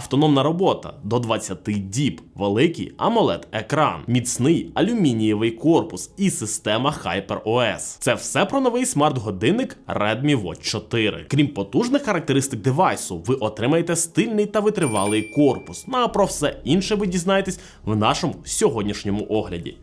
автономна робота до 20 діб, великий amoled екран, міцний алюмінієвий корпус і система HyperOS. Це все про новий смарт-годинник Redmi Watch 4. Крім потужних характеристик девайсу, ви отримаєте стильний та витривалий корпус. Ну а про все інше ви дізнаєтесь в нашому сьогоднішньому огляді.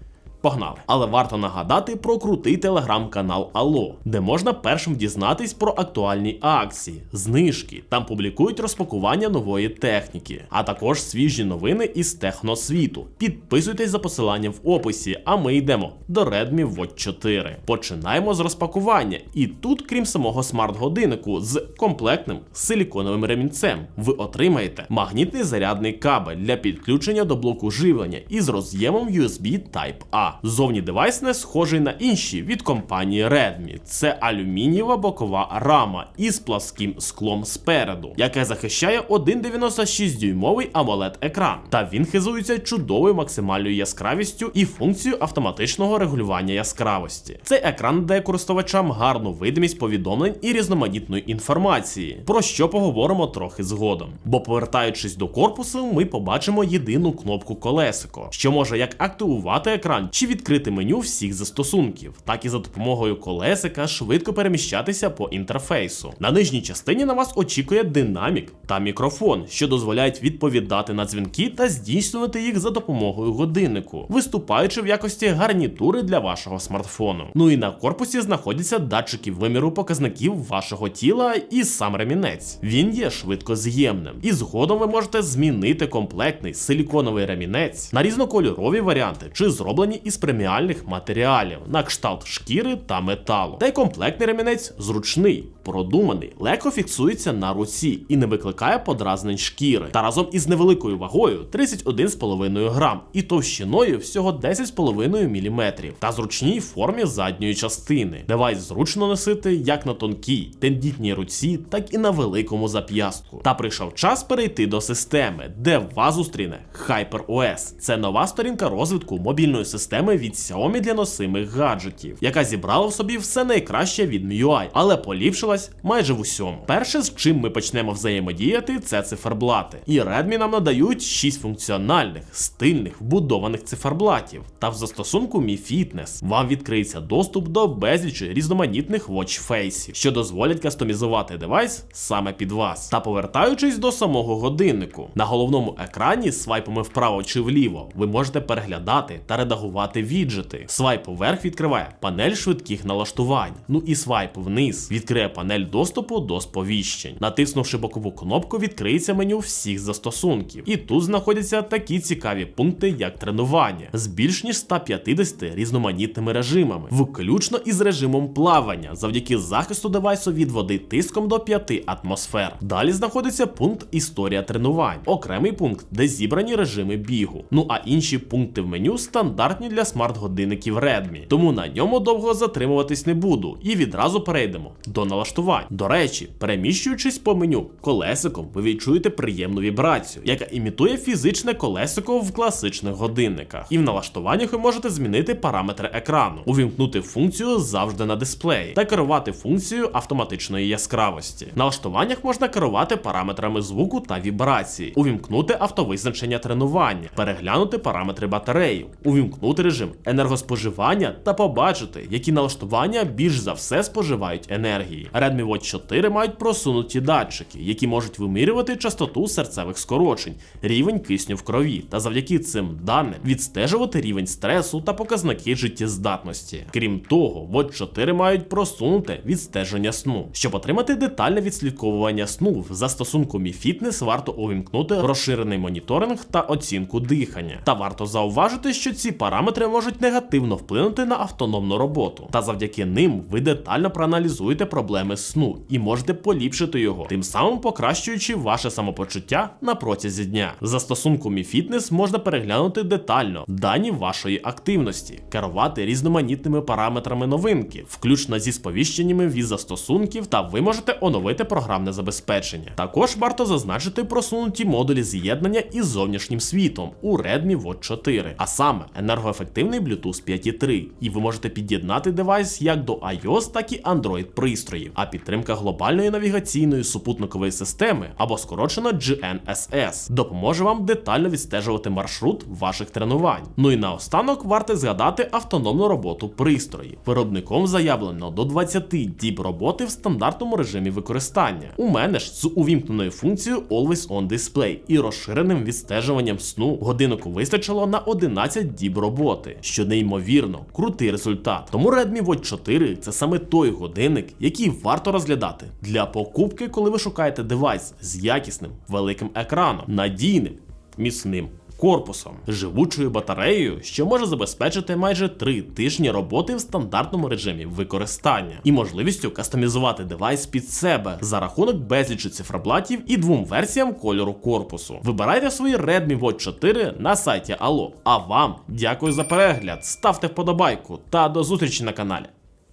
Погнали! Але варто нагадати про крутий телеграм-канал Алло, де можна першим дізнатись про актуальні акції, знижки. Там публікують розпакування нової техніки, а також свіжі новини із техносвіту. Підписуйтесь за посиланням в описі, а ми йдемо до Redmi Watch 4. Починаємо з розпакування. І тут, крім самого смарт-годиннику з комплектним силіконовим ремінцем, ви отримаєте магнітний зарядний кабель для підключення до блоку живлення із роз'ємом USB Type-A. Зовні девайс не схожий на інші від компанії Redmi. Це алюмінієва бокова рама із пласким склом спереду, яке захищає 1,96 дюймовий amoled екран. Та він хизується чудовою максимальною яскравістю і функцією автоматичного регулювання яскравості. Цей екран дає користувачам гарну видимість повідомлень і різноманітної інформації, про що поговоримо трохи згодом. Бо повертаючись до корпусу, ми побачимо єдину кнопку колесико, що може як активувати екран чи відкрити меню всіх застосунків, так і за допомогою колесика швидко переміщатися по інтерфейсу. На нижній частині на вас очікує динамік та мікрофон, що дозволяють відповідати на дзвінки та здійснювати їх за допомогою годиннику, виступаючи в якості гарнітури для вашого смартфону. Ну і на корпусі знаходяться датчики виміру показників вашого тіла і сам ремінець. Він є швидкоз'ємним, і згодом ви можете змінити комплектний силіконовий ремінець на різнокольорові варіанти чи зроблені із преміальних матеріалів на кшталт шкіри та металу. Та й комплектний ремінець зручний, продуманий, легко фіксується на руці і не викликає подразнень шкіри. Та разом із невеликою вагою 31,5 грам і товщиною всього 10,5 мм та зручній формі задньої частини. Девайс зручно носити як на тонкій, тендітній руці, так і на великому зап'ястку. Та прийшов час перейти до системи, де вас зустріне HyperOS. Це нова сторінка розвитку мобільної системи від Xiaomi для носимих гаджетів, яка зібрала в собі все найкраще від MIUI, але поліпшилась майже в усьому. Перше, з чим ми почнемо взаємодіяти, це циферблати. І Redmi нам надають 6 функціональних, стильних, вбудованих циферблатів. Та в застосунку Mi Fitness вам відкриється доступ до безлічі різноманітних watchfaceів, що дозволять кастомізувати девайс саме під вас. Та повертаючись до самого годиннику, на головному екрані свайпами вправо чи вліво ви можете переглядати та редагувати віджити. Свайп вверх відкриває панель швидких налаштувань. Ну і свайп вниз відкриє панель доступу до сповіщень. Натиснувши бокову кнопку, відкриється меню всіх застосунків. І тут знаходяться такі цікаві пункти, як тренування, з більш ніж 150 різноманітними режимами, включно із режимом плавання, завдяки захисту девайсу від води тиском до 5 атмосфер. Далі знаходиться пункт Історія тренувань, окремий пункт, де зібрані режими бігу. Ну а інші пункти в меню стандартні для смарт-годинників Redmi, тому на ньому довго затримуватись не буду і відразу перейдемо до налаштувань. До речі, переміщуючись по меню колесиком, ви відчуєте приємну вібрацію, яка імітує фізичне колесико в класичних годинниках. І в налаштуваннях ви можете змінити параметри екрану, увімкнути функцію завжди на дисплеї та керувати функцією автоматичної яскравості. В налаштуваннях можна керувати параметрами звуку та вібрації, увімкнути автовизначення тренування, переглянути параметри батареї, увімкнути режим енергоспоживання та побачити, які налаштування більш за все споживають енергії. Redmi Watch 4 мають просунуті датчики, які можуть вимірювати частоту серцевих скорочень, рівень кисню в крові, та завдяки цим даним відстежувати рівень стресу та показники життєздатності. Крім того, Watch 4 мають просунуте відстеження сну. Щоб отримати детальне відслідковування сну в застосунку Mi Fitness варто увімкнути розширений моніторинг та оцінку дихання. Та варто зауважити, що ці параметри можуть негативно вплинути на автономну роботу. Та завдяки ним ви детально проаналізуєте проблеми сну і можете поліпшити його, тим самим покращуючи ваше самопочуття на протязі дня. В застосунку Mi Fitness можна переглянути детально дані вашої активності, керувати різноманітними параметрами новинки, включно зі сповіщеннями від застосунків, та ви можете оновити програмне забезпечення. Також варто зазначити просунуті модулі з'єднання із зовнішнім світом у Redmi Watch 4, а саме енергоефективність ефективний Bluetooth 5.3, і ви можете під'єднати девайс як до iOS, так і Android пристроїв. А підтримка глобальної навігаційної супутникової системи або скорочено GNSS допоможе вам детально відстежувати маршрут ваших тренувань. Ну і наостанок варто згадати автономну роботу пристроїв. Виробником заявлено до 20 діб роботи в стандартному режимі використання. У мене ж з увімкненою функцією Always On Display і розширеним відстежуванням сну годиннику вистачило на 11 діб роботи, що неймовірно крутий результат. Тому Redmi Watch 4 це саме той годинник, який варто розглядати для покупки, коли ви шукаєте девайс з якісним великим екраном, надійним, міцним. Корпусом, живучою батареєю, що може забезпечити майже 3 тижні роботи в стандартному режимі використання, і можливістю кастомізувати девайс під себе за рахунок безлічу циферблатів і двом версіям кольору корпусу. Вибирайте свої Redmi Watch 4 на сайті Allo. А вам дякую за перегляд, ставте вподобайку та до зустрічі на каналі.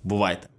Бувайте!